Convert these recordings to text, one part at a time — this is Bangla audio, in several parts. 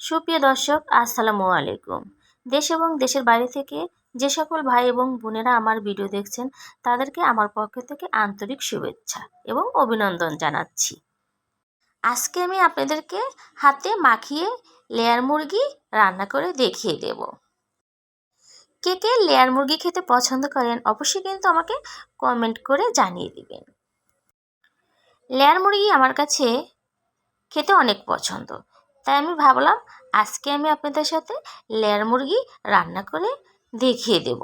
সুপ্রিয় দর্শক, আসসালামু আলাইকুম। দেশ এবং দেশের বাইরে থেকে যে সকল ভাই এবং বোনেরা আমার ভিডিও দেখছেন, তাদেরকে আমার পক্ষ থেকে আন্তরিক শুভেচ্ছা এবং অভিনন্দন জানাচ্ছি। আজকে আমি আপনাদেরকে হাতে মাখিয়ে লেয়ার মুরগি রান্না করে দেখিয়ে দেব। কে কে লেয়ার মুরগি খেতে পছন্দ করেন, অবশ্যই কিন্তু আমাকে কমেন্ট করে জানিয়ে দিবেন। লেয়ার মুরগি আমার কাছে খেতে অনেক পছন্দ। তাই আমি ভাবলাম আজকে আমি আপনাদের সাথে লেয়ার মুরগি রান্না করে দেখিয়ে দেব।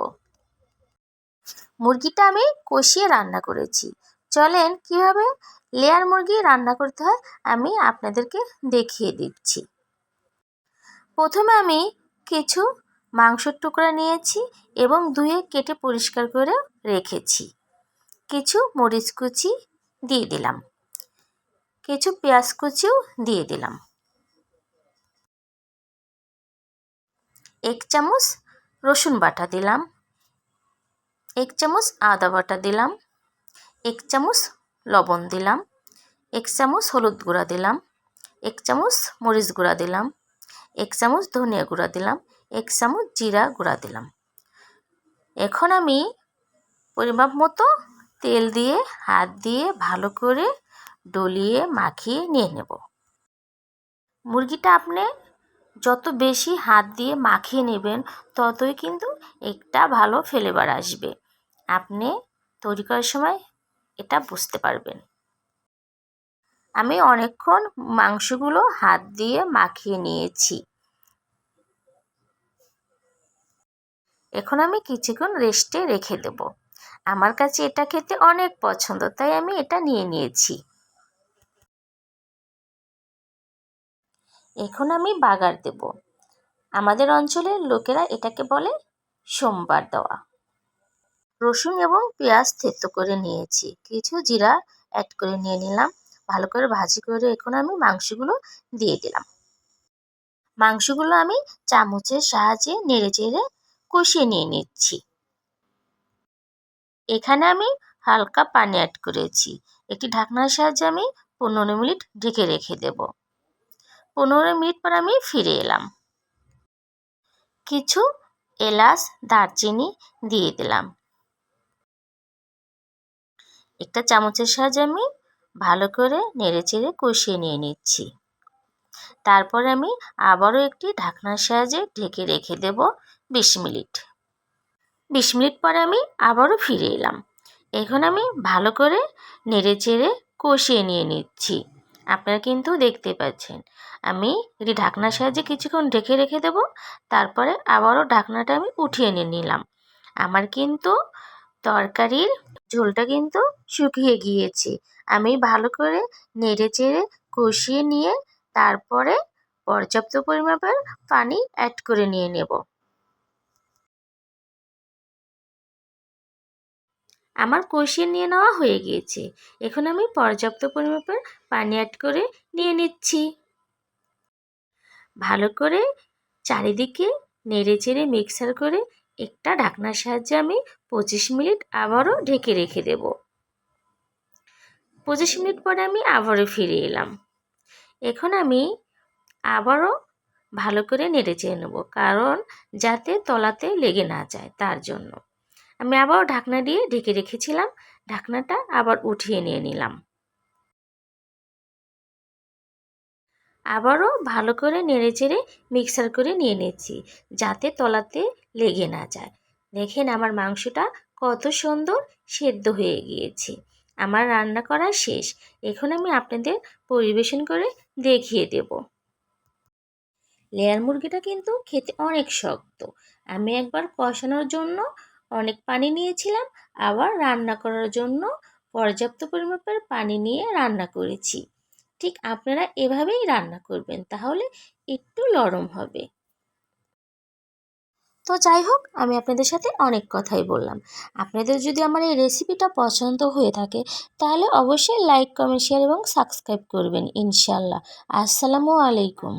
মুরগিটা আমি কষিয়ে রান্না করেছি। চলেন কীভাবে লেয়ার মুরগি রান্না করতে হয় আমি আপনাদেরকে দেখিয়ে দিচ্ছি। প্রথমে আমি কিছু মাংসের টুকরা নিয়েছি এবং ধুয়ে কেটে পরিষ্কার করে রেখেছি। কিছু মরিচ কুচি দিয়ে দিলাম। কিছু পেঁয়াজ কুচিও দিয়ে দিলাম। এক চামচ রসুন বাটা দিলাম। এক চামচ আদা বাটা দিলাম। এক চামচ লবণ দিলাম। এক চামচ হলুদ গুঁড়া দিলাম। এক চামচ মরিচ গুঁড়া দিলাম। এক চামচ ধনিয়া গুঁড়া দিলাম। এক চামচ জিরা গুঁড়া দিলাম। এখন আমি পরিমাপ মতো তেল দিয়ে, হাত দিয়ে ভালো করে ডলিয়ে, মাখিয়ে নিয়ে নেব। মুরগিটা আপনি যত বেশি হাত দিয়ে মাখিয়ে নেবেন, ততই কিন্তু একটা ভালো ফ্লেভার আসবে। আপনি তৈরি করার সময় এটা বুঝতে পারবেন। আমি অনেকক্ষণ মাংসগুলো হাত দিয়ে মাখিয়ে নিয়েছি। এখন আমি কিছুক্ষণ রেস্টে রেখে দেব। আমার কাছে এটা খেতে অনেক পছন্দ, তাই আমি এটা নিয়ে নিয়েছি। এখন আমি বাগার দেব। আমাদের অঞ্চলের লোকেরা এটাকে বলে সোমবার দেওয়া। রসুন এবং পেঁয়াজ থেতো করে নিয়েছি। কিছু জিরা অ্যাড করে নিয়ে নিলাম। ভালো করে ভাজি করে এখন আমি মাংসগুলো দিয়ে দিলাম। মাংসগুলো আমি চামচের সাহায্যে নেড়ে চেড়ে কষিয়ে নিয়ে নিচ্ছি। এখানে আমি হালকা পানি অ্যাড করেছি। একটি ঢাকনার সাহায্যে আমি পনেরো মিনিট ঢেকে রেখে দেব। পনেরো মিনিট পর আমি ফিরে এলাম। কিছু এলাচ, দারচিনি দিয়ে দিলাম। একটা চামচের সাহায্যে আমি ভালো করে নেড়ে চেড়ে কষিয়ে নিয়ে নিচ্ছি। তারপরে আমি আবারও একটি ঢাকনার সাহায্যে ঢেকে রেখে দেব বিশ মিনিট। বিশ মিনিট পরে আমি আবারও ফিরে এলাম। এখন আমি ভালো করে নেড়ে চেড়ে কষিয়ে নিয়ে নিচ্ছি। আপনারা কিন্তু দেখতে পাচ্ছেন। আমি এটি ঢাকনার সাহায্যে কিছুক্ষণ ঢেকে রেখে দেব, তারপরে আবারও ঢাকনাটা আমি উঠিয়ে নিয়ে নিলাম। আমার কিন্তু তরকারির ঝোলটা কিন্তু শুকিয়ে গিয়েছে। আমি ভালো করে নেড়ে চেড়ে কষিয়ে নিয়ে তারপরে পর্যাপ্ত পরিমাপের পানি অ্যাড করে নিয়ে নেব। আমার কষিয়ে নিয়ে নেওয়া হয়ে গিয়েছে। এখন আমি পর্যাপ্ত পরিমাপের পানি অ্যাড করে নিয়ে নিচ্ছি। ভালো করে চারিদিকে নেড়ে চেড়ে মিক্সার করে একটা ঢাকনার সাহায্যে আমি পঁচিশ মিনিট আবারও ঢেকে রেখে দেব। পঁচিশ মিনিট পরে আমি আবারও ফিরে এলাম। এখন আমি আবারও ভালো করে নেড়ে চেয়ে নেব, কারণ যাতে তলাতে লেগে না যায়, তার জন্য। আমি আবারও ঢাকনা দিয়ে ঢেকে রেখেছিলাম। ঢাকনাটা আবার উঠিয়ে নিয়ে নিলাম। আবারও ভালো করে নেড়ে চেড়ে মিক্সার করে নিয়ে নিচ্ছি, যাতে তলাতে লেগে না যায়। দেখেন আমার মাংসটা কত সুন্দর সেদ্ধ হয়ে গিয়েছে। আমার রান্না করা শেষ। এখন আমি আপনাদের পরিবেশন করে দেখিয়ে দেব। লেয়ার মুরগিটা কিন্তু খেতে অনেক শক্ত। আমি একবার কষানোর জন্য অনেক পানি নিয়েছিলাম, আবার রান্না করার জন্য পর্যাপ্ত পরিমাপের পানি নিয়ে রান্না করেছি। ঠিক আপনারা এভাবেই রান্না করবেন, তাহলে একটু নরম হবে। তো যাই হোক, আমি আপনাদের সাথে অনেক কথাই বললাম। আপনাদের যদি আমার এই রেসিপিটা পছন্দ হয়ে থাকে, তাহলে অবশ্যই লাইক, কমেন্ট, শেয়ার এবং সাবস্ক্রাইব করবেন ইনশাল্লাহ আসসালামু আলাইকুম।